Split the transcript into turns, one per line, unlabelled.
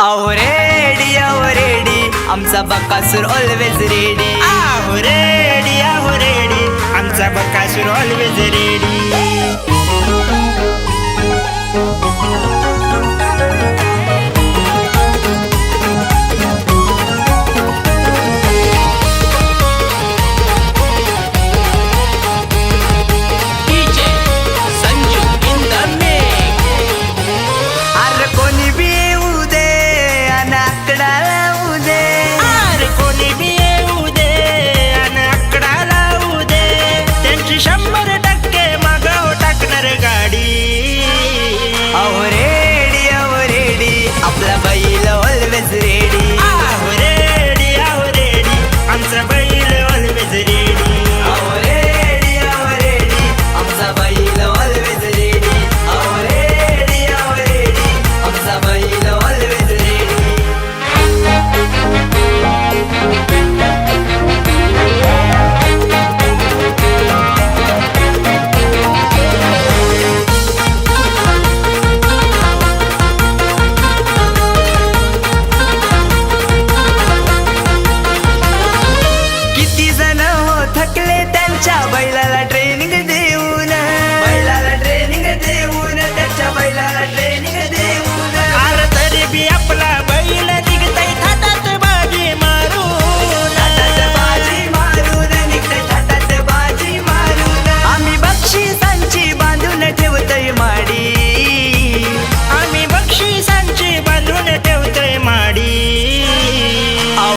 अहो रेडी अहो रेडी आमचा बकासूर ऑलवेज रेडी
आहो रेडी आहो रेडी आमचा बकासूर ऑलवेज रेडी జ్యోతిషమ్మ